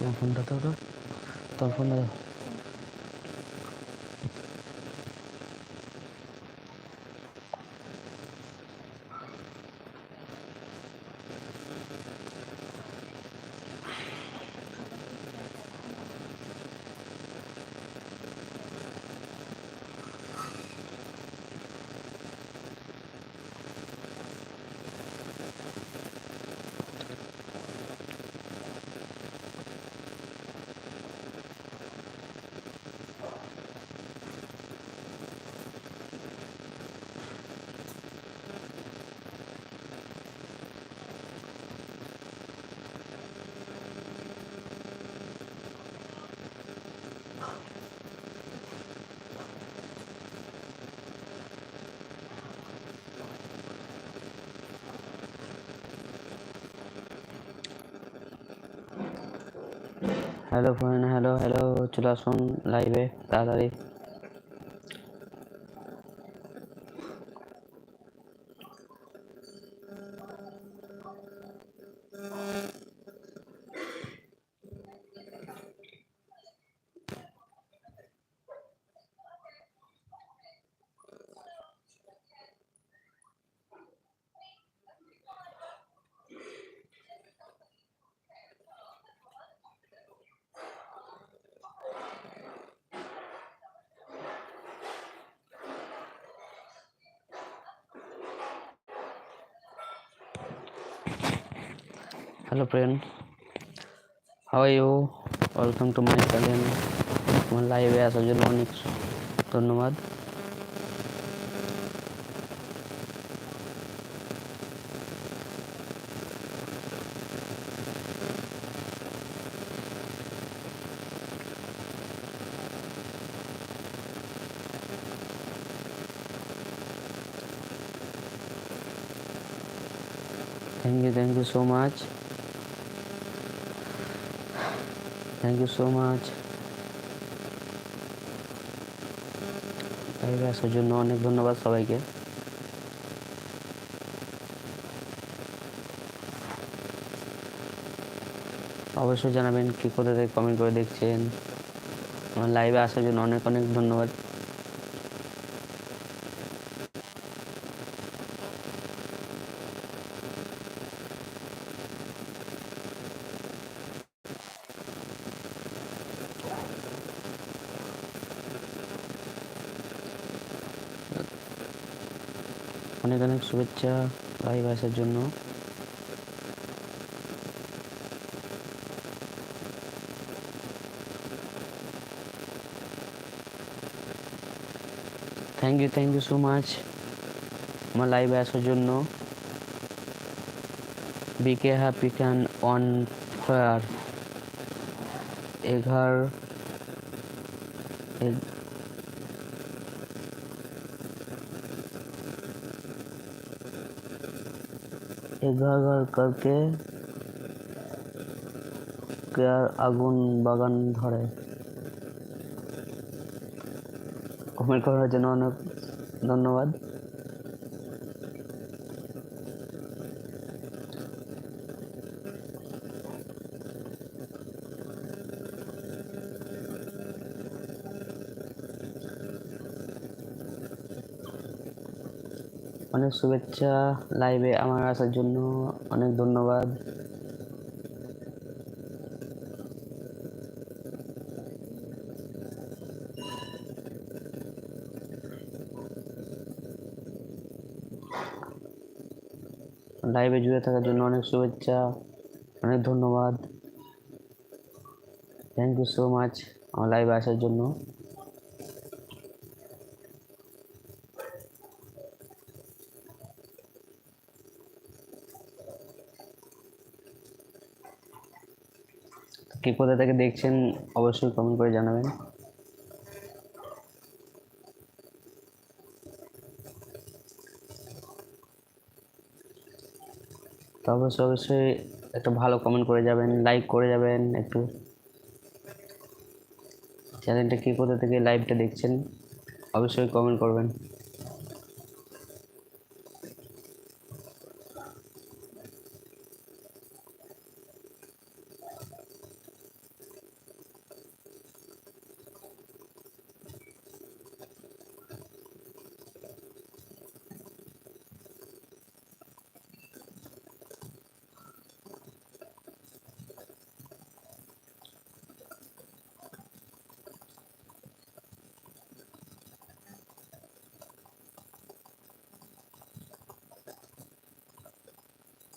তোমার ফোনটা তো তোমার ফোনটা হ্যালো ফ্রেন্ড হ্যালো হ্যালো চলে আসুন লাইভে তাড়াতাড়ি। hello friend how are you welcome to my channel আমার লাইভে আসার জন্য অনেক ধন্যবাদ thank you thank you so much thank you so much লাইভে আসার জন্য অনেক ধন্যবাদ সবাইকে। অবশ্যই জানাবেন কী কোথা থেকে কমেন্ট করে দেখছেন। আমার লাইভে আসার জন্য অনেক অনেক ধন্যবাদ অনেক শুভেচ্ছা লাইভ আসার জন্য। Thank you thank you so much আমার লাইভে আসার জন্য। বিকে হ্যাপি ক্যান অন ফায়ার এঘার এজাহার করকে কেয়ার আগুন বাগান ধরে? কমেন্ট করার জন্য অনেক ধন্যবাদ। অনেক শুভেচ্ছা লাইভে আমার আসার জন্য অনেক ধন্যবাদ। লাইভে জুড়ে থাকার জন্য অনেক শুভেচ্ছা, অনেক ধন্যবাদ। থ্যাংক ইউ সো মাচ আমার লাইভে আসার জন্য। কে কোথা থেকে দেখছেন, অবশ্যই কমেন্ট করে জানাবেন। তো অবশ্যই অবশ্যই একটা ভালো কমেন্ট করে যাবেন লাইক করে যাবেন একটু। চ্যানেলটা কে, কোথা থেকে লাইভটা দেখছেন, অবশ্যই কমেন্ট করবেন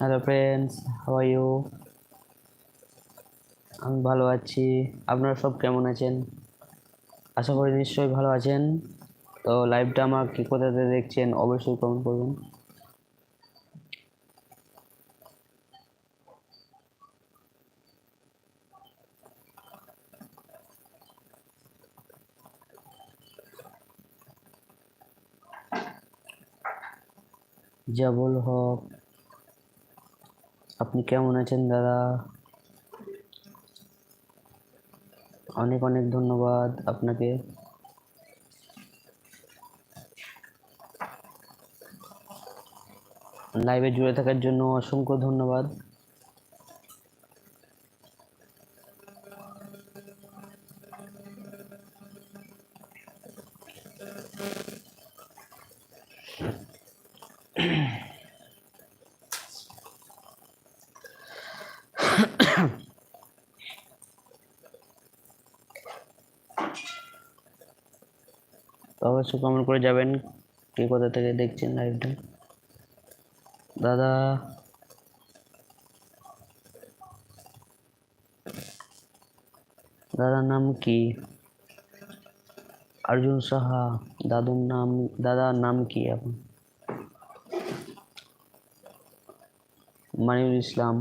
হ্যালো ফ্রেন্ডস হাউ ইউ আমি ভালো আছি। আপনারা সব কেমন আছেন? আশা করি নিশ্চয়ই ভালো আছেন। তো লাইভটা আমার কি কোথাতে দেখছেন অবশ্যই কমেন্ট করবেন। জাবুল হক। আপনি কেমন আছেন দাদা? অনেক অনেক ধন্যবাদ আপনাকে। লাইভে জুড়ে থাকার জন্য অসংখ্য ধন্যবাদ। অবশ্যই কমেন্ট করে যাবেন কে কোথা থেকে দেখছেন লাইভটা দাদা। দাদার নাম কি? অর্জুন সাহা। দাদুর নাম, দাদার নাম কি এখন? মানিউল ইসলাম।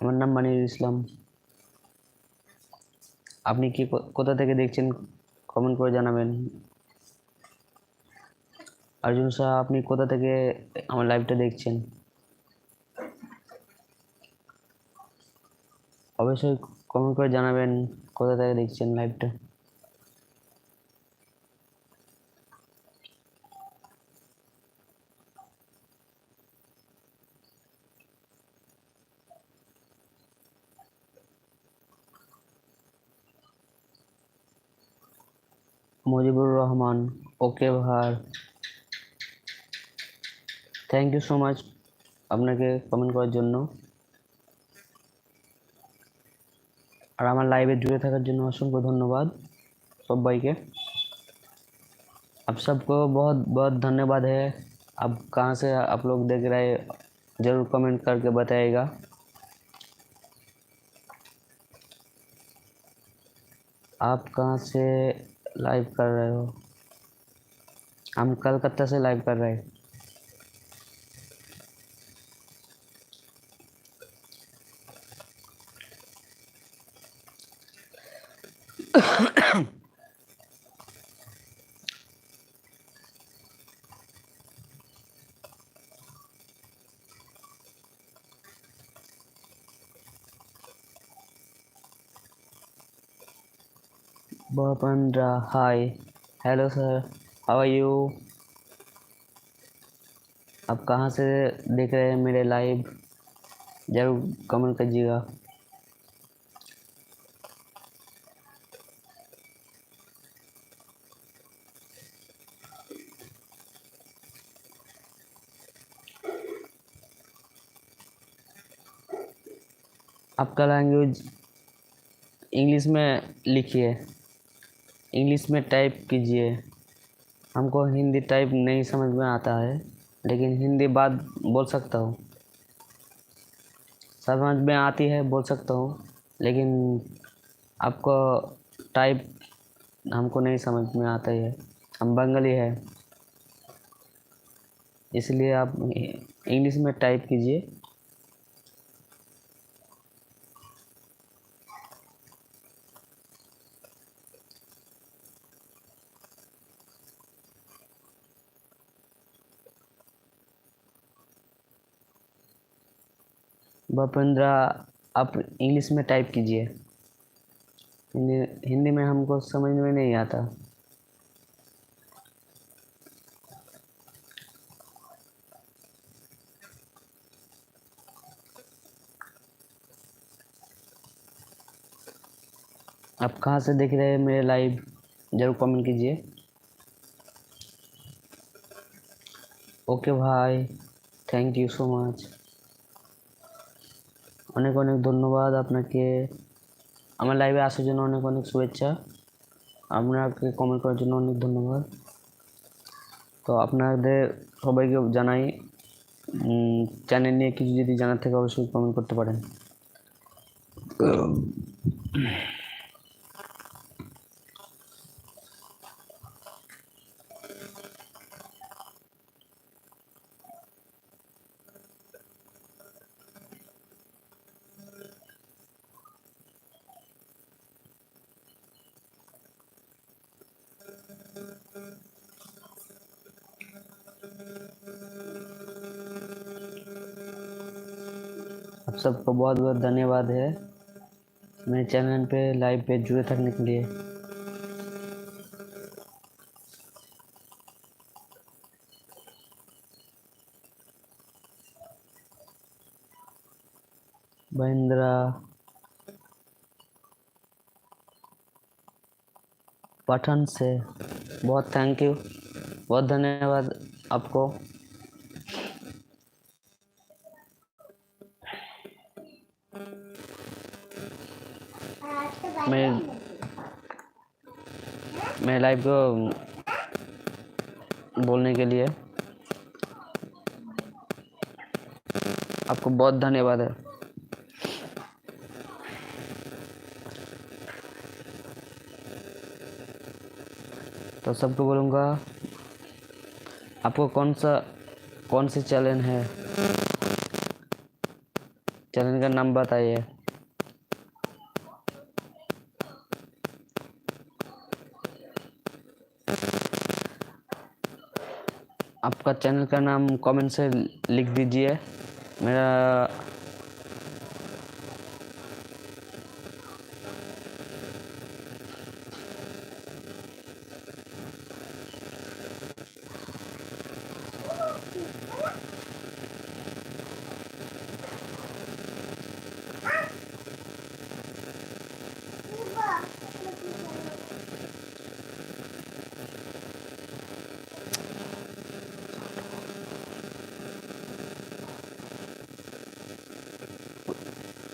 আমার নাম মানিউল ইসলাম। আপনি কি কোথা থেকে দেখছেন? কমেন্ট করে জানাবেন। অর্জুন শাহ, আপনি কোথা থেকে আমার লাইভটা দেখছেন? অবশ্যই কমেন্ট করে জানাবেন কোথা থেকে দেখছেন লাইভটা মুজিবুর রহমান ওকে ভার থ্যাংক ইউ সো মাচ আপনাকে কমেন্ট করার জন্য আর আমার লাইভে জুড়ে থাকার জন্য অসংখ্য ধন্যবাদ সবাইকে आप सबको बहुत बहुत धन्यवाद है आप कहाँ से आप लोग देख रहे हैं ज़रूर कमेंट करके बताइएगा आप कहाँ से लाइव कर रहे हो। हम कलकत्ता से लाइव कर रहे हैं। Bapandra, hi. Hello sir how are you आप कहाँ से देख रहे हैं मेरे लाइव ज़रूर कमेंट कीजिएगा। आपका लैंग्वेज इंग्लिश में लिखिए। इंग्लिश में टाइप कीजिए। हमको हिंदी टाइप नहीं समझ में आता है, लेकिन हिंदी बात बोल सकता हूँ। समझ में आती है, बोल सकता हूँ, लेकिन आपको टाइप हमको नहीं समझ में आता है। हम बंगाली है। इसलिए आप इंग्लिश में टाइप कीजिए। बपेंद्रा आप इंग्लिश में टाइप कीजिए। हिंदी में हमको समझ में नहीं आता। आप कहाँ से देख रहे हैं मेरे लाइव ज़रूर कमेंट कीजिए। ओके भाई थैंक यू सो मच অনেক অনেক ধন্যবাদ আপনাকে আমার লাইভে আসার জন্য অনেক অনেক শুভেচ্ছা। আপনাকে কমেন্ট করার জন্য অনেক ধন্যবাদ। তো আপনাদের সবাইকে জানাই চ্যানেল নিয়ে কিছু যদি জানার থেকে অবশ্যই কমেন্ট করতে পারেন। सबको बहुत बहुत धन्यवाद है। मेरे चैनल पे, लाइव पे जुड़े थकने के लिए। महिंद्रा। पठान से बहुत थैंक यू बहुत धन्यवाद आपको। मैं मैं लाइव को बोलने के लिए आपको बहुत धन्यवाद है। तो सबको बोलूँगा, आपको कौन सा, कौन सी चैनल है? चैनल का नाम बताइए। आपका चैनल का नाम कमेंट से लिख दीजिए। मेरा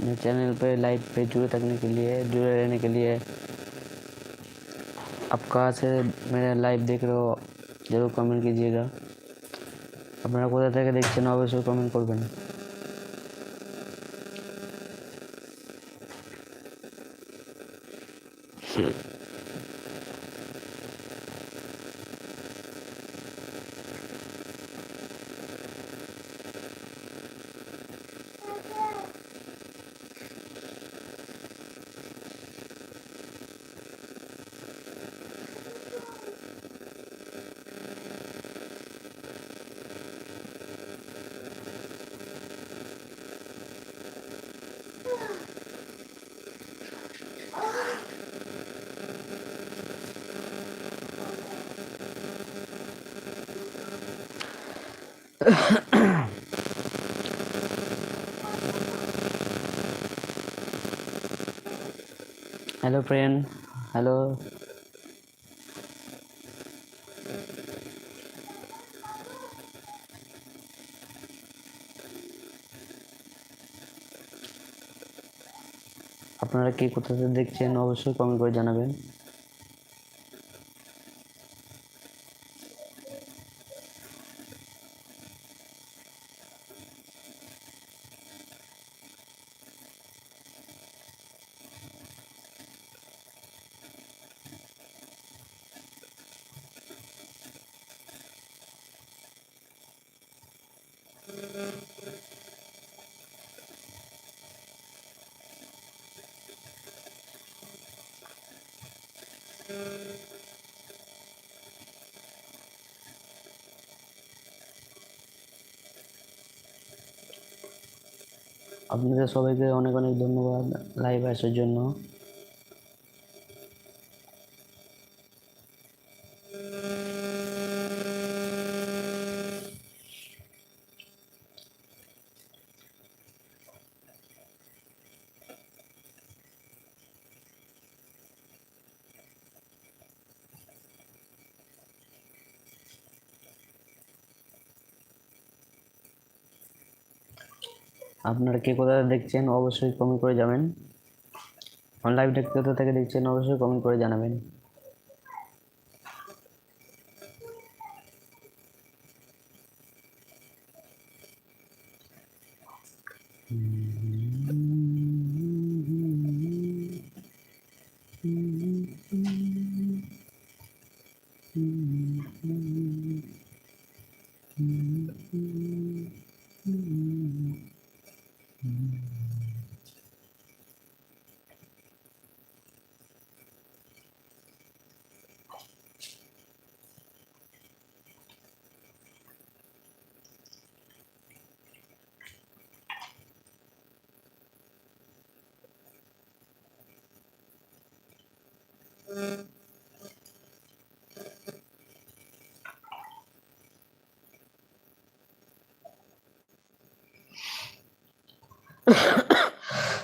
मेरे चैनल पे लाइव पे जुड़े थकने के लिए जुड़े रहने के लिए आप कहाँ से मेरा लाइव देख रहे हो जरूर कमेंट कीजिएगा আপনারা কোথা থেকে দেখছেন অবশ্যই কমেন্ট করবেন হ্যালো ফ্রেন্ড হ্যালো আপনারা কে কোথা থেকে দেখছেন অবশ্যই কমেন্ট করে জানাবেন। আপনাদের সবাইকে অনেক অনেক ধন্যবাদ লাইভ আসার জন্য। আপনারা কে কোথা দেখছেন, অবশ্যই কমেন্ট করে যাবেন লাইভ দেখতে কোথা থেকে দেখছেন, অবশ্যই কমেন্ট করে জানাবেন।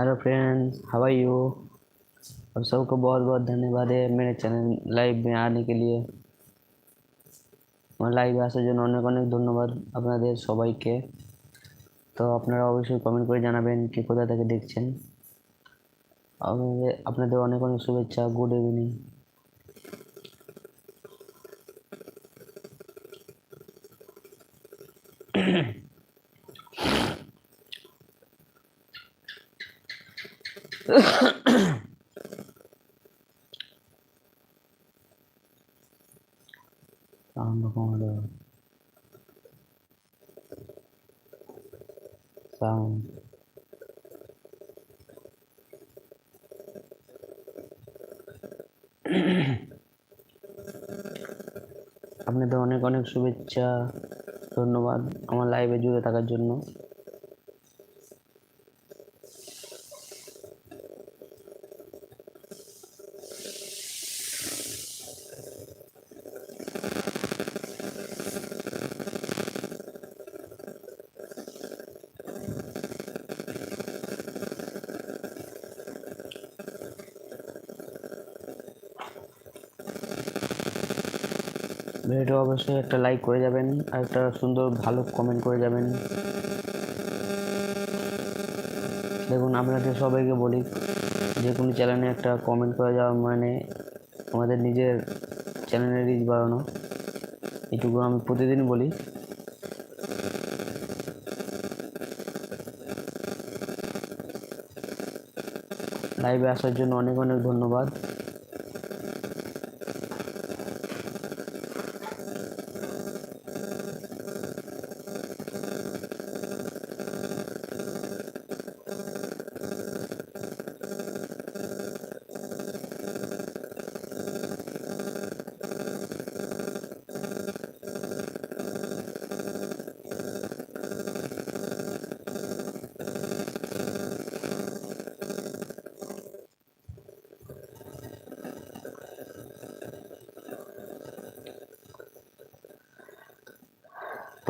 hello friends how are you आप सबको बहुत बहुत धन्यवाद है मेरे चैनल लाइव में आने के लिए আমার লাইভে আসার জন্য অনেক অনেক ধন্যবাদ আপনাদের সবাইকে তো আপনারা অবশ্যই কমেন্ট করে জানাবেন কে কোথা থেকে দেখছেন আপনাদের আপনাদের অনেক অনেক শুভেচ্ছা গুড ইভিনিং সাউন্ড আপনাদের অনেক অনেক শুভেচ্ছা ধন্যবাদ আমার লাইভে জুড়ে থাকার জন্য। অবশ্যই একটা লাইক করে যাবেন, আর একটা সুন্দর ভালো কমেন্ট করে যাবেন। দেখুন আপনাদের সবাইকে বলি, যে কোনো চ্যানেলে একটা কমেন্ট করে যাওয়া মানে আমাদের নিজের চ্যানেলের রিচ বাড়ানো। এটুকু আমি প্রতিদিন বলি। লাইভে আসার জন্য অনেক অনেক ধন্যবাদ।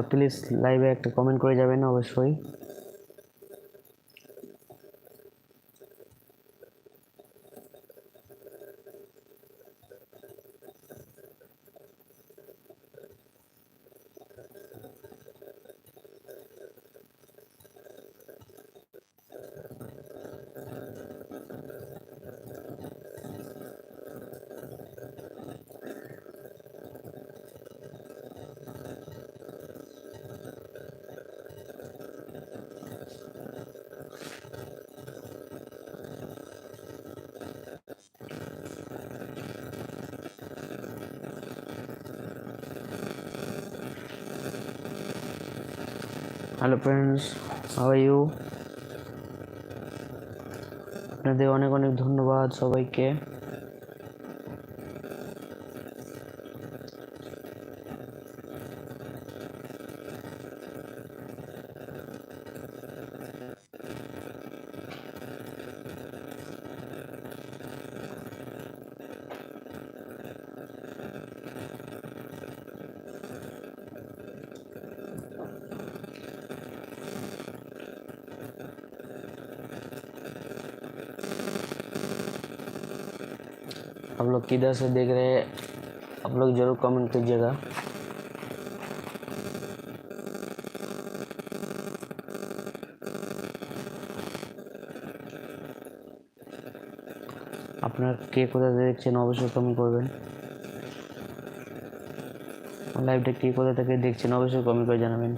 প্লিজ লাইভে একটা কমেন্ট করে যাবেন অবশ্যই। হ্যালো ফ্রেন্ডস হাউ ইউ আপনাদের অনেক অনেক ধন্যবাদ সবাইকে। किधर से देख रहे हैं आप लोग जरूर कमेंट कीजिएगा আপনার কে কোথা থেকে দেখছেন অবশ্যই কমেন্ট করবেন লাইভটা কে কোথা থেকে দেখছেন অবশ্যই কমেন্ট করে জানাবেন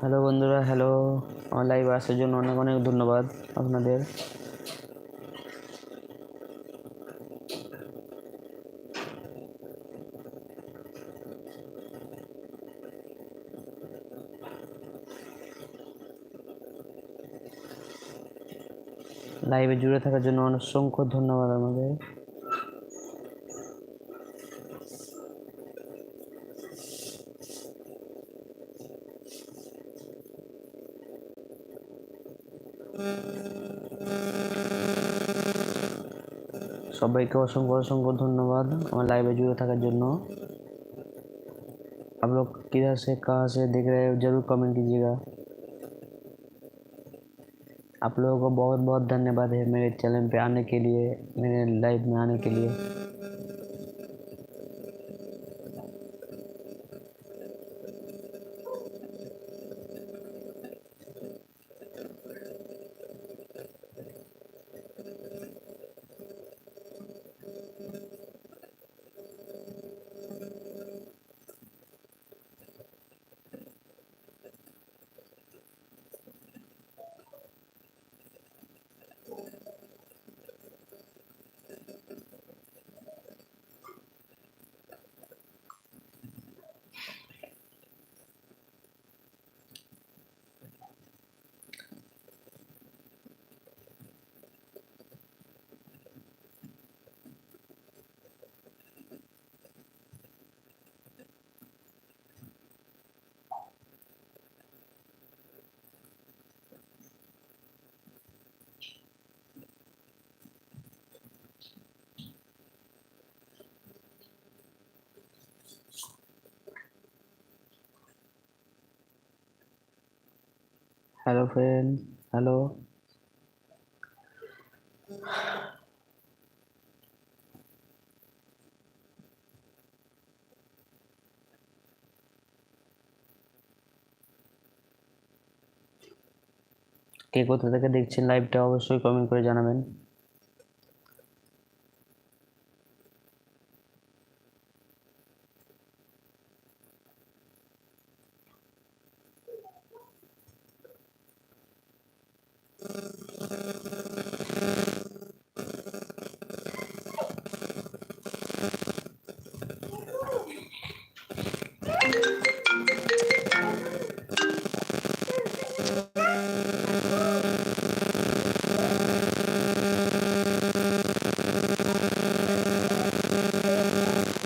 হ্যালো বন্ধুরা, হ্যালো। আমার লাইভে আসার জন্য অনেক অনেক ধন্যবাদ আপনাদের। লাইভে জুড়ে থাকার জন্য অনেক অসংখ্য ধন্যবাদ আমাদের। সবাইকে অসংখ্য অসংখ্য धन्यवाद আমার लाइव जुड़े থাকার জন্য आप लोग किधर से कहाँ से देख रहे हो जरूर कमेंट कीजिएगा आप लोगों को बहुत बहुत धन्यवाद है मेरे चैनल पे आने के लिए मेरे लाइव में आने के लिए হ্যালো ফ্রেন্ড হ্যালো কে কোথা থেকে দেখছেন লাইভটা অবশ্যই কমেন্ট করে জানাবেন।